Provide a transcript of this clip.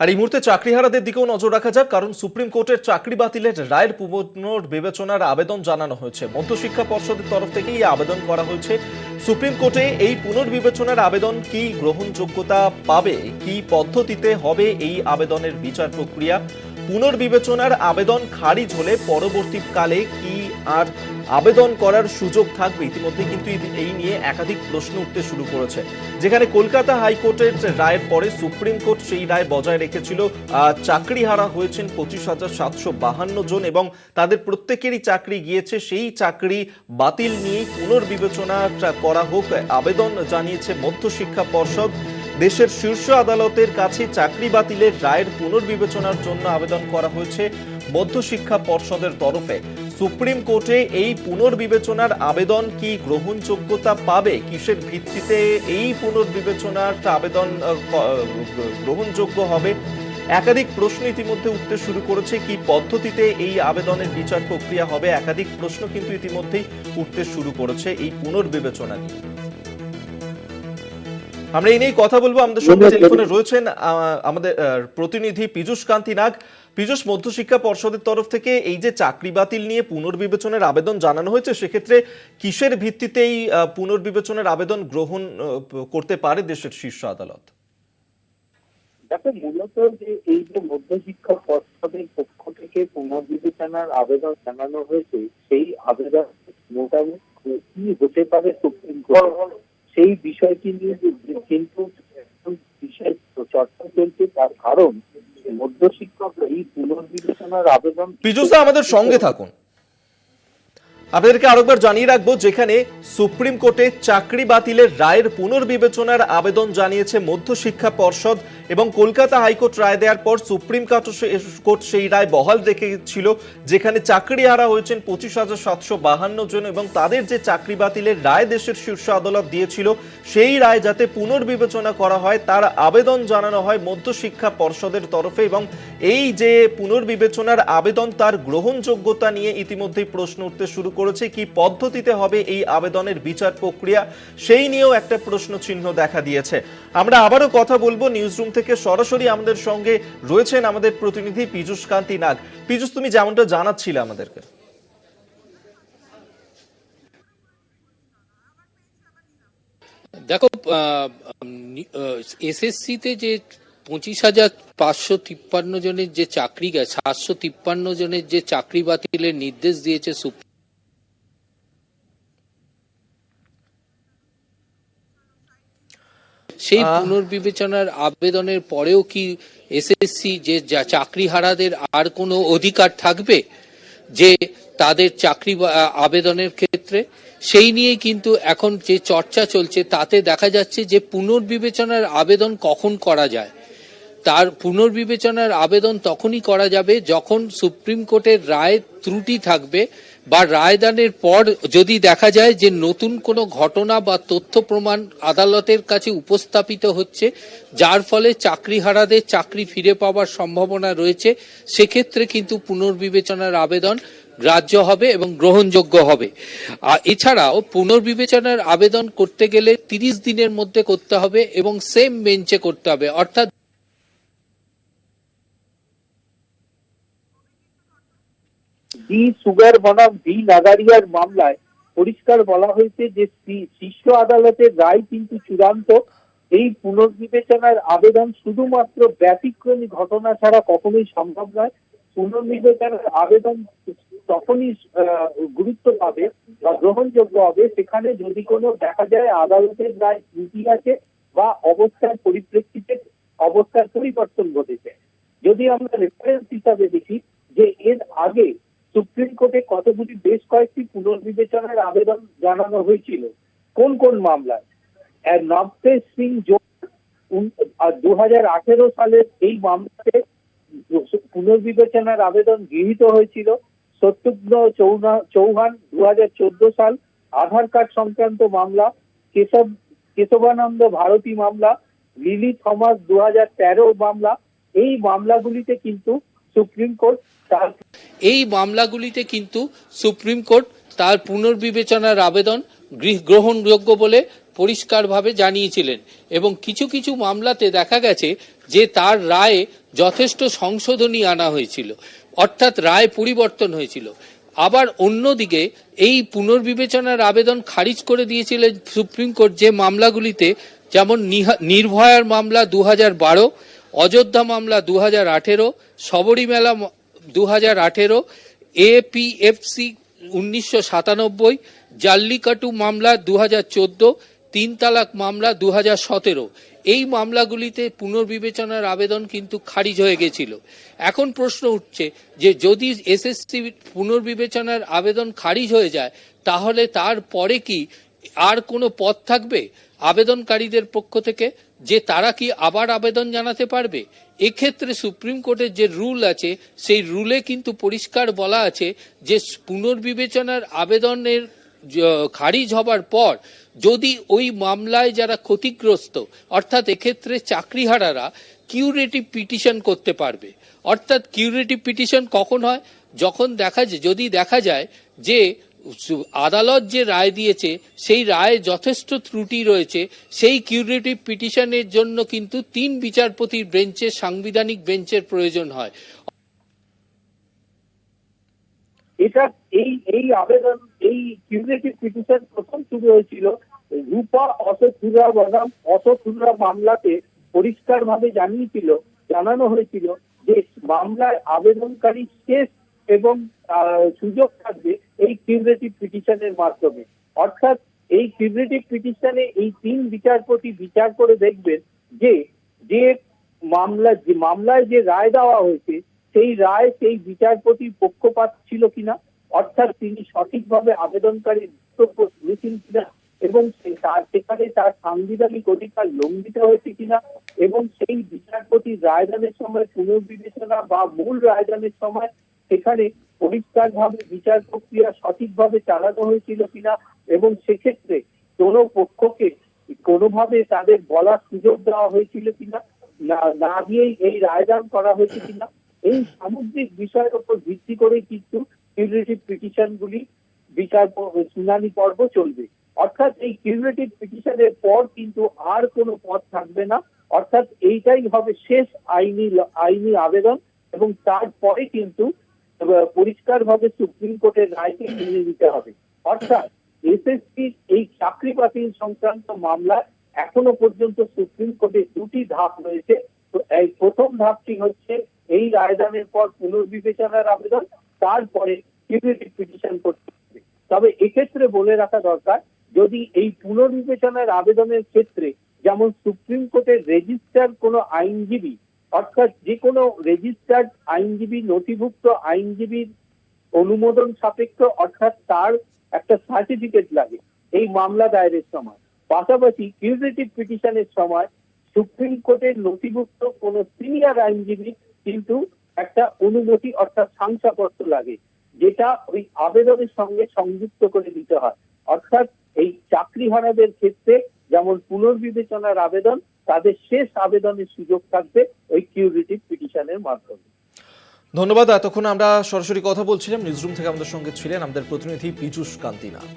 আর এই মুহূর্তে চাকরিহারাদের দিকেও নজর রাখা যাক, কারণ সুপ্রিম কোর্টের চাকরি বাতিলের রায়ের পুনর্বিবেচনার আবেদন জানানো হয়েছে। মধ্যশিক্ষা পর্ষদের তরফ থেকে এই আবেদন করা হয়েছে। সুপ্রিম কোর্টে এই পুনর্বিবেচনার আবেদন কি গ্রহণযোগ্যতা পাবে, কি পদ্ধতিতে হবে এই আবেদনের বিচার প্রক্রিয়া পুনর্বিবেচনার আবেদন খারিজ হলে পরবর্তীকালে কি আর আবেদন করার সুযোগ থাকবে ইতিমধ্যে কিন্তু এই- নিয়ে একাধিক প্রশ্ন উঠতে শুরু করেছে। যেখানে কলকাতা হাইকোর্টের রায়ের পরে সুপ্রিম কোর্ট সেই রায় বজায় রেখেছিল। চাকরি হারা হয়েছেন পঁচিশ হাজার সাতশো বাহান্ন জন এবং তাদের প্রত্যেকেরই চাকরি গিয়েছে। সেই চাকরি বাতিল নিয়ে পুনর্বিবেচনা করা হোক, আবেদন জানিয়েছে মধ্যশিক্ষা পর্ষদ। দেশের শীর্ষ আদালতের কাছে চাকরি বাতিলের রায়ের পুনর্বিবেচনার জন্য আবেদন করা হয়েছে মধ্যশিক্ষা পর্ষদের তরফে। সুপ্রিম কোর্টে এই পুনর্বিবেচনার আবেদন কি গ্রহণযোগ্যতা পাবে? কিসের ভিত্তিতে এই পুনর্বিবেচনার আবেদন গ্রহণযোগ্য হবে? একাধিক প্রশ্ন ইতিমধ্যে উঠতে শুরু করেছে। কি পদ্ধতিতে এই আবেদনের বিচার প্রক্রিয়া হবে? একাধিক প্রশ্ন কিন্তু ইতিমধ্যেই উঠতে শুরু করেছে এই পুনর্বিবেচনা নিয়ে। আমরা এই নিয়ে কথা বলব। আমাদের সঙ্গে টেলিফোনে রয়েছেন আহ, আমাদের প্রতিনিধি পীযূষ কান্তি নাগ। পীযূষ মধ্যশিক্ষা পর্ষদের তরফ থেকে এই যে চাকরি বাতিল নিয়ে পুনর্বিবেচনার আবেদন জানানো হয়েছে, সেক্ষেত্রে কিসের ভিত্তিতে এই পুনর্বিবেচনার আবেদন গ্রহণ করতে পারে দেশের শীর্ষ আদালত? দেখো, মূলত যে এই যে মধ্যশিক্ষা পর্ষদের পক্ষ থেকে পুনর্বিবেচনার আবেদন জানানো হয়েছে, সেই আবেদন মোটামুটি কি হতে পারে সুপ্রিম কোর্ট। সেই বিষয়টি নিয়ে কিন্তু বিষয় চর্চা চলছে, তার কারণ আবেদন পীযূষ আমাদের সঙ্গে থাকুন। আপনাদেরকে আরেকবার জানিয়ে রাখব, যেখানে সুপ্রিম কোর্টে চাকরি বাতিলের রায়ের পুনর্বিবেচনার আবেদন জানিয়েছে মধ্যশিক্ষা পর্ষদ এবং কলকাতা হাইকোর্ট রায় দেওয়ার পর সুপ্রিম কোর্ট সেই রায় বহাল রেখেছিল, যেখানে চাকরি হারা হয়েছেন পঁচিশ হাজার সাতশো বাহান্ন জন এবং তাদের যে চাকরি বাতিলের রায় দেশের শীর্ষ আদালত দিয়েছিল, সেই রায় যাতে পুনর্বিবেচনা করা হয়, তার আবেদন জানানো হয় মধ্যশিক্ষা পর্ষদের তরফে এবং এই যে পুনর্বিবেচনার আবেদন, তার গ্রহণযোগ্যতা নিয়ে ইতিমধ্যেই প্রশ্ন উঠতে শুরু করেছে, কি পদ্ধতিতে হবে এই আবেদনের বিচার প্রক্রিয়া, সেই নিয়েও একটা প্রশ্ন চিহ্ন দেখা দিয়েছে। আমরা আবারও কথা বলব নিউজ রুম থেকে সরাসরি আমাদের সঙ্গে রয়েছেন আমাদের প্রতিনিধি পীযূষ কান্তি নাগ। পীযূষ, তুমি যেমনটা জানাচ্ছিলে আমাদেরকে। দেখো এসএসসিতে যে পঁচিশ হাজার পাঁচশো তিপ্পান্ন জনের যে চাকরি, সাতশো তিপ্পান্ন জনের যে চাকরি বাতিলের নির্দেশ দিয়েছে সুপ্রিম সেই পুনর্বিবেচনার আবেদনের পরেও কি এসএসসি যে যা চাকরিহারাদের আর কোনো অধিকার থাকবে যে তাদের চাকরি আবেদনের ক্ষেত্রে? সেই নিয়ে কিন্তু এখন যে চর্চা চলছে তাতে দেখা যাচ্ছে যে পুনর্বিবেচনার আবেদন কখন করা যায়? তার পুনর্বিবেচনার আবেদন তখনই করা যাবে যখন সুপ্রিম কোর্টের রায় ত্রুটি থাকবে বা রায়দানের পর যদি দেখা যায় যে নতুন কোনো ঘটনা বা তথ্য প্রমাণ আদালতের কাছে উপস্থাপিত হচ্ছে, যার ফলে চাকরিহারাদের চাকরি ফিরে পাওয়ার সম্ভাবনা রয়েছে, সেক্ষেত্রে কিন্তু পুনর্বিবেচনার আবেদন গ্রাহ্য হবে এবং গ্রহণযোগ্য হবে। আর এছাড়াও পুনর্বিবেচনার আবেদন করতে গেলে তিরিশ দিনের মধ্যে করতে হবে এবং সেম বেঞ্চে করতে হবে। অর্থাৎ ডি সুগার বনাম ডি নাগারিয়ার মামলায় পরিষ্কার বলা হয়েছে যে শীর্ষ আদালতের রায় কিন্তু চূড়ান্ত। এই পুনর্বিবেচনার আবেদন শুধুমাত্র ব্যতিক্রমী ঘটনা ছাড়া কখনোই সম্ভব নয়। পুনর্বিবেচনার আবেদন তখনই গুরুত্ব পাবে বা গ্রহণযোগ্য হবে সেখানে যদি কোনো দেখা যায় আদালতের রায় ত্রুটি আছে বা অবস্থার পরিপ্রেক্ষিতে অবস্থার পরিবর্তন ঘটেছে। যদি আমরা রেফারেন্স হিসাবে দেখি যে এর আগে সুপ্রিম কোর্টে কতগুলি বেশ কয়েকটি পুনর্বিবেচনার আবেদন জানানো হয়েছিল? কোন কোন মামলায়? নবতেজ সিং দু হাজার আঠেরো সালের এই মামলাতে পুনর্বিবেচনার আবেদন গৃহীত হয়েছিল। শত্রুঘ্ন চৌহান দু হাজার চোদ্দ সাল আধার কার্ড সংক্রান্ত মামলা, কেশব, কেশবানন্দ ভারতী মামলা, লিলি থমাস দু হাজার তেরো মামলা। এই মামলাগুলিতে কিন্তু সুপ্রিম কোর্ট তার এই মামলাগুলিতে কিন্তু সুপ্রিম কোর্ট তার পুনর্বিবেচনার আবেদন গ্রহণযোগ্য বলে পরিষ্কারভাবে জানিয়েছিলেন এবং কিছু কিছু মামলাতে দেখা গেছে যে তার রায়ে যথেষ্ট সংশোধনী আনা হয়েছিল, অর্থাৎ রায় পরিবর্তন হয়েছিল। আবার অন্যদিকে এই পুনর্বিবেচনার আবেদন খারিজ করে দিয়েছিলেন সুপ্রিম কোর্ট যে মামলাগুলিতে, যেমন নির্ভয়ার মামলা দু হাজার বারো অযোধ্যা মামলা দু হাজার আঠেরো সবরীমেলা দু হাজার আঠেরো এপিএফসি উনিশশো সাতানব্বই, জাল্লিকাটু মামলা দু হাজার চোদ্দ তিন তালাক মামলা দু হাজার সতেরো। এই মামলাগুলিতে পুনর্বিবেচনার আবেদন কিন্তু খারিজ হয়ে গেছিল। এখন প্রশ্ন উঠছে যে যদি এসএসসি পুনর্বিবেচনার আবেদন খারিজ হয়ে যায়, তাহলে তারপরে কি আর কোনো পথ থাকবে আবেদনকারীদের পক্ষ থেকে যে তারা কি আবার আবেদন জানাতে পারবে? এক্ষেত্রে সুপ্রিম কোর্টের যে রুল আছে, সেই রুলে কিন্তু পরিষ্কার বলা আছে যে পুনর্বিবেচনার আবেদনের খারিজ হবার পর যদি ওই মামলায় যারা ক্ষতিগ্রস্ত, অর্থাৎ এক্ষেত্রে চাকরিহারারা কিউরেটিভ পিটিশন করতে পারবে। অর্থাৎ কিউরেটিভ পিটিশন কখন হয়? যখন দেখা যায়, যদি দেখা যায় যে আদালত যে রায় দিয়েছে, সেই রায়ে যথেষ্ট ত্রুটি রয়েছে। সেই কিউরেটিভ পিটিশনের জন্য কিন্তু তিন বিচারপতির বেঞ্চের সাংবিধানিক বেঞ্চের প্রয়োজন হয়। এটা এই এই আবেদন, এই কিউরেটিভ পিটিশন প্রথম শুরু হয়েছিল রূপা অশোধুরা বনাম অশোধুরা মামলাতে পরিষ্কার ভাবে জানিয়েছিল, জানানো হয়েছিল যে মামলায় আবেদনকারী শেষ এবং সুযোগ থাকবে এই কিউরেটিভ পিটিশনের মাধ্যমে। অর্থাৎ এই কিউরেটিভ পিটিশনে এই তিন বিচারপতি বিচার করে দেখবেন যে যে মামলা, যে মামলায় যে রায় দেওয়া হয়েছে, সেই রায় সেই বিচারপতির পক্ষপাত ছিল কিনা? অর্থাৎ তিনি সঠিকভাবে আবেদনকারীর বক্তব্য শুনেছেন কিনা? এবং তার সেখানে তার সাংবিধানিক অধিকার লঙ্ঘিত হয়েছে কিনা? এবং সেই বিচারপতির রায়দানের সময় পুনর্বিবেচনা বা মূল রায়দানের সময় সেখানে পরিষ্কারভাবে বিচার প্রক্রিয়া সঠিকভাবে চালানো হয়েছিল কিনা এবং সেক্ষেত্রে কোনো পক্ষকে কোনোভাবে তাদের বলার সুযোগ দেওয়া হয়েছিল কিনা, না দিয়েই এই রায়দান করা হয়েছে কিনা, এই সামুদ্রিক বিষয়ের উপর ভিত্তি করে কিন্তু কিউরেটিভ পিটিশন গুলি বিচার শুনানি পর্ব চলবে। অর্থাৎ এই কিউরেটিভ পিটিশনের পর কিন্তু আর কোনো পথ থাকবে না। অর্থাৎ এইটাই হবে শেষ আইনি আইনি আবেদন এবং তারপরে কিন্তু পরিষ্কার ভাবে সুপ্রিম কোর্টের রায়কে মেনে নিতে হবে। অর্থাৎ এসএসসি এই চাকরি বাতিল সংক্রান্ত মামলা এখনও পর্যন্ত সুপ্রিম কোর্টে দুটি ধাপ রয়েছে। তো এই প্রথম ধাপটি হচ্ছে এই রায়দানের পর পুনর্বিবেচনার আবেদন, তারপরে পিটিশন করতে হবে। তবে এক্ষেত্রে বলে রাখা দরকার, যদি এই পুনর্বিবেচনার আবেদনের ক্ষেত্রে যেমন সুপ্রিম কোর্টের রেজিস্টার কোনো আইনজীবী অর্থাৎ যে কোনো রেজিস্টার্ড আইনজীবী, নথিভুক্ত আইনজীবীর অনুমোদন সাপেক্ষ, অর্থাৎ তার একটা সার্টিফিকেট লাগে এই মামলা দায়েরের সময়। পাশাপাশি কিউরেটিভ পিটিশনের সময় সুপ্রিম কোর্টের নথিভুক্ত কোন সিনিয়র আইনজীবী কিন্তু একটা অনুমতি, অর্থাৎ শংসাপত্র লাগে, যেটা ওই আবেদনের সঙ্গে সংযুক্ত করে দিতে হয়। অর্থাৎ এই চাকরিহারাদের ক্ষেত্রে যেমন পুনর্বিবেচনার আবেদন তাদের শেষ আবেদনের সুযোগ থাকবে ওই কিউরিটিভ পিটিশনের মাধ্যমে। ধন্যবাদ, এতক্ষণ আমরা সরাসরি কথা বলছিলাম। নিউজরুম থেকে আমাদের সঙ্গে ছিলেন আমাদের প্রতিনিধি পীযুষ কান্তি নাগ